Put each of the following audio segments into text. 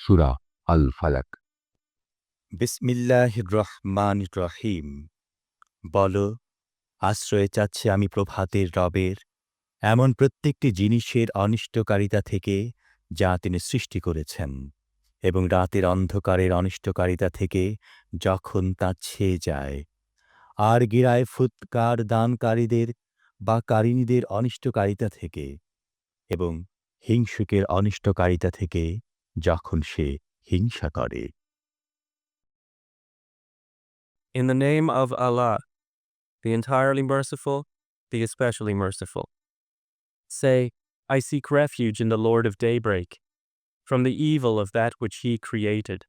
সুরা আল ফালাক বিসমিল্লাহ রহিম বল, আশ্রয় চাচ্ছে আমি প্রভাতের রবের এমন প্রত্যেকটি জিনিসের অনিষ্টকারিতা থেকে যা তিনি সৃষ্টি করেছেন এবং রাতের অন্ধকারের অনিষ্টকারিতা থেকে যখন তা ছেয়ে যায়। আর গিরায় ফুৎকার দানকারীদের বা কারিনীদের অনিষ্টকারিতা থেকে এবং হিংসুকের অনিষ্টকারিতা থেকে যখন সে হিংসা করে In the name of Allah, the entirely merciful, the especially merciful. Say, I seek refuge in the Lord of daybreak, from the evil of that which he created,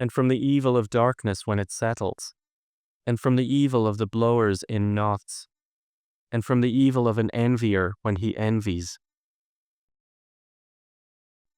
and from the evil of darkness when it settles, and from the evil of the blowers in knots, and from the evil of an envier when he envies.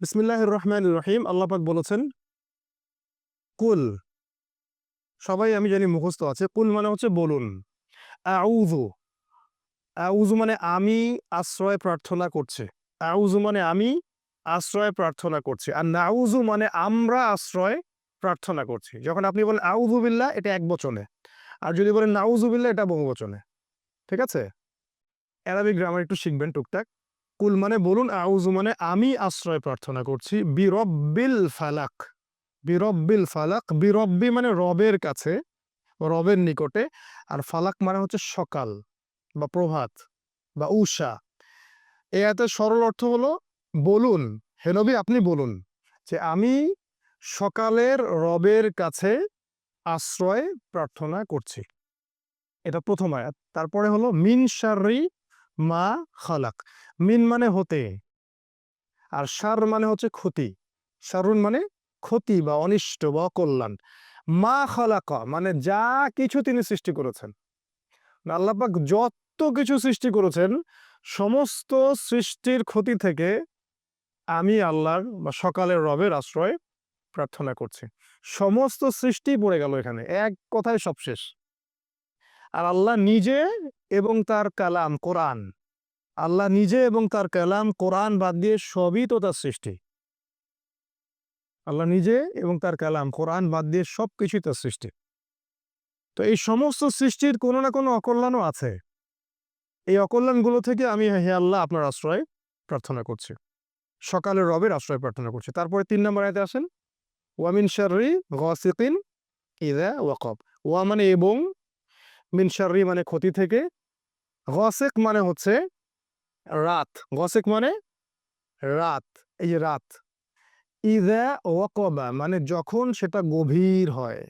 বিসমিল্লাহ রহমান রহিম। আল্লাপাক বলেছেন, কুল সবাই আমি জানি মুখস্থ আছে। কুল মানে হচ্ছে বলুন। আউজু আউজু মানে আমি আশ্রয় প্রার্থনা করছে। আউজু মানে আমি আশ্রয় প্রার্থনা করছি। আর নাউজু মানে আমরা আশ্রয় প্রার্থনা করছি। যখন আপনি বলেন আউজুবিল্লা এটা এক বচনে। আর যদি বলেন নাউজুবিল্লা এটা বহু বচনে। ঠিক আছে? অ্যারাবিক গ্রামার একটু শিখবেন টুকটাক। কুল মানে বলুন আউজু মানে আমি আশ্রয় প্রার্থনা করছি, বিরব্বিল ফালাক বিরব্বিল ফালাক, বিরব্বি মানে রবের কাছে, রবের নিকটে, আর ফালাক মানে হচ্ছে সকাল বা প্রভাত বা উষা এ এত সরল অর্থ হলো, বলুন হেনবি আপনি বলুন যে আমি সকালের রবের কাছে আশ্রয় প্রার্থনা করছি। এটা প্রথম আয়াত। তারপরে হলো, মিন মা খালাক। মিন মানে হতে। আর সার মানে হচ্ছে ক্ষতি। সারুন মানে ক্ষতি বা অনিষ্ট বা অকল্যাণ। মা খালাকা মানে যা কিছু তিনি সৃষ্টি করেছেন। আল্লাপাক যত কিছু সৃষ্টি করেছেন, সমস্ত সৃষ্টির ক্ষতি থেকে আমি আল্লাহর বা সকালের রবের আশ্রয় প্রার্থনা করছি। সমস্ত সৃষ্টি পড়ে গেল এখানে। এক কথায় সব শেষ আর আল্লাহ নিজে এবং তার কালাম কোরআন। আল্লাহ নিজে এবং তার কালাম কোরআন বাদ দিয়ে সবই তো তার সৃষ্টি। আল্লাহ নিজে এবং তার কালাম কোরআন বাদ দিয়ে সব কিছুই তার সৃষ্টি। তো এই সমস্ত সৃষ্টির কোনো না কোনো অকল্যাণও আছে। এই অকল্যাণগুলো থেকে আমি হে আল্লাহ আপনার আশ্রয় প্রার্থনা করছি। সকালের রবের আশ্রয় প্রার্থনা করছি। তারপরে তিন নম্বর আয়তে আসেন ওয়ামিন শারি গসিকিন ইদা ওয়াকব। ওয়া মানে এবং মিন শারি মানে ক্ষতি থেকে। গসেক মানে হচ্ছে রাত। গসেক মানে রাত। এই যে রাত। ইদা ওয়াকবা মানে যখন সেটা গভীর হয়।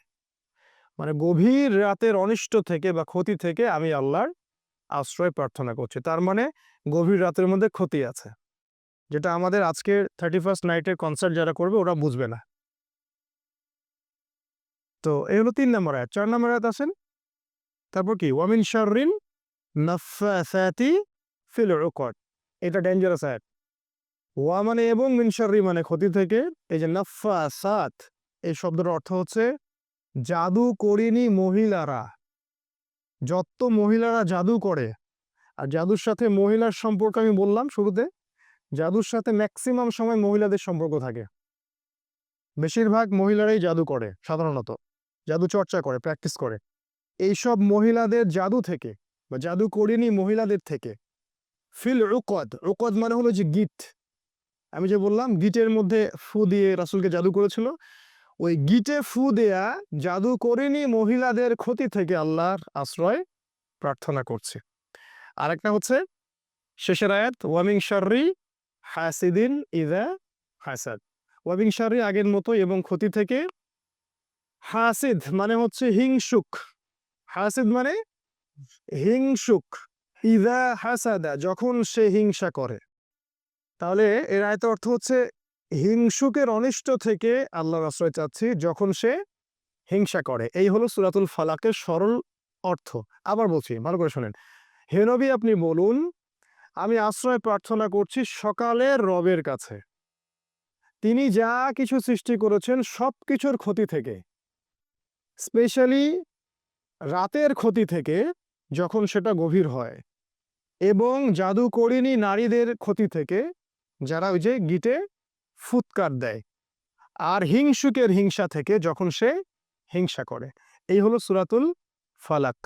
মানে গভীর রাতের অনিষ্ট থেকে বা ক্ষতি থেকে আমি আল্লাহর আশ্রয় প্রার্থনা করছি। তার মানে গভীর রাতের মধ্যে ক্ষতি আছে। যেটা আমাদের আজকে থার্টি ফার্স্ট নাইটের কনসার্ট যারা করবে ওরা বুঝবে না। তো এই হলো তিন নম্বর আয়াত। চার নম্বর আয়াত আছেন তারপর কি? ওয়ামিন শাররিন নাফাসাতি ফিল উকদ এটা ডেঞ্জারাস আয়াত। ওয়া মানে এবং মিনশারি মানে ক্ষতি থেকে। এই যে নাফাসাত এই শব্দের অর্থ হচ্ছে জাদু করিনি মহিলারা। যত মহিলারা জাদু করে, আর জাদুর সাথে মহিলার সম্পর্ক আমি বললাম শুরুতে, জাদুর সাথে ম্যাক্সিমাম সময় মহিলাদের সম্পর্ক থাকে। বেশিরভাগ মহিলারাই জাদু করে, সাধারণত। জাদু চর্চা করে প্র্যাকটিস করে। এইসব মহিলাদের জাদু থেকে বা জাদু করিনি মহিলাদের থেকে। ফিল রুকদ রুকদ মানে হলো যে গিট। আমি যে বললাম, গিটের মধ্যে ফু দিয়ে রাসুলকে জাদু করেছিল। ওই গিটে ফু দেয়া জাদু করেনি মহিলাদের ক্ষতি থেকে আল্লাহর আশ্রয় প্রার্থনা করছে। আরেকটা হচ্ছে, শেষের আয়াত ওয়ামিং শার্রি হাসিদিন ইদা হাসাদ। ওয়াবিং শার্রি আগের মতো এবং ক্ষতি থেকে হাসিদ মানে হচ্ছে হিংসুক। হাসিদ মানে? হিংসুক। ইদা হাসাদা, যখন সে হিংসা করে। তাহলে এর আয়ত অর্থ হচ্ছে, হিংসুকের অনিষ্ট থেকে আল্লাহর আশ্রয় চাচ্ছি যখন সে হিংসা করে। এই হলো সুরাতুল ফালাকের সরল অর্থ। আবার বলছি, ভালো করে শোনেন। হেনবি আপনি বলুন, আমি আশ্রয় প্রার্থনা করছি সকালের রবের কাছে। তিনি যা কিছু সৃষ্টি করেছেন সব কিছুর ক্ষতি থেকে। স্পেশালি রাতের ক্ষতি থেকে যখন সেটা গভীর হয় এবং জাদুকরিনী নারীদের ক্ষতি থেকে যারা ওই যে গিটে ফুৎকার দেয় আর হিংসুকের হিংসা থেকে যখন সে হিংসা করে। এই হলো সুরাতুল ফালাক।